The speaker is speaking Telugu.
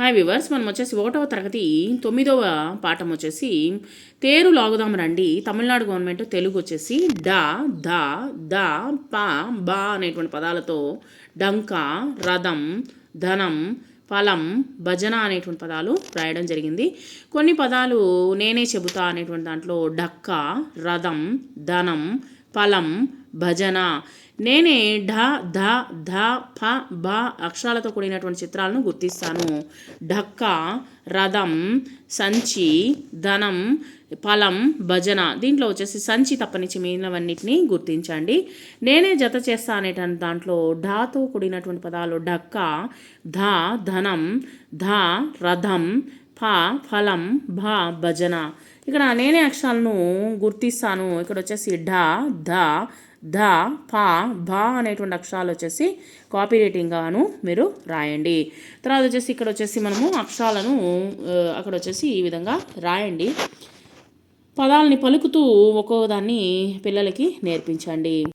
హాయ్ వివర్స్ మనం వచ్చేసి ఒకటవ తరగతి తొమ్మిదవ పాఠం వచ్చేసి తేరు లాగుదాం రండి. తమిళనాడు గవర్నమెంట్ తెలుగు వచ్చేసి డా ద ద ప బా అనేటువంటి పదాలతో డంక రథం ధనం ఫలం భజన అనేటువంటి పదాలు రాయడం జరిగింది. కొన్ని పదాలు నేనే చెబుతా అనేటువంటి దాంట్లో డక్క రథం ధనం ఫలం భజన నేనే ఢ ధ ధ ఫ బ అక్షరాలతో కూడినటువంటి చిత్రాలను గుర్తిస్తాను. ఢక్క రథం సంచి ధనం ఫలం భజన. దీంట్లో వచ్చేసి సంచి తప్పనిచ్చి మిగిలినవన్నిటిని గుర్తించండి. నేనే జత చేస్తా అనేటువంటి దాంట్లో ఢాతో కూడినటువంటి పదాలు ఢక్క ధ ధనం ధ రథం ఫ ఫలం భ భజన. ఇక్కడ నేనే అక్షరాలను గుర్తిస్తాను. ఇక్కడ వచ్చేసి ఢ ధ ధ ఫ భ అనేటువంటి అక్షరాలు వచ్చేసి కాపీ రైటింగ్గాను మీరు రాయండి. తర్వాత వచ్చేసి ఇక్కడ వచ్చేసి మనము అక్షరాలను అక్కడ వచ్చేసి ఈ విధంగా రాయండి. పదాలని పలుకుతూ ఒక్కో దాన్ని పిల్లలకి నేర్పించండి.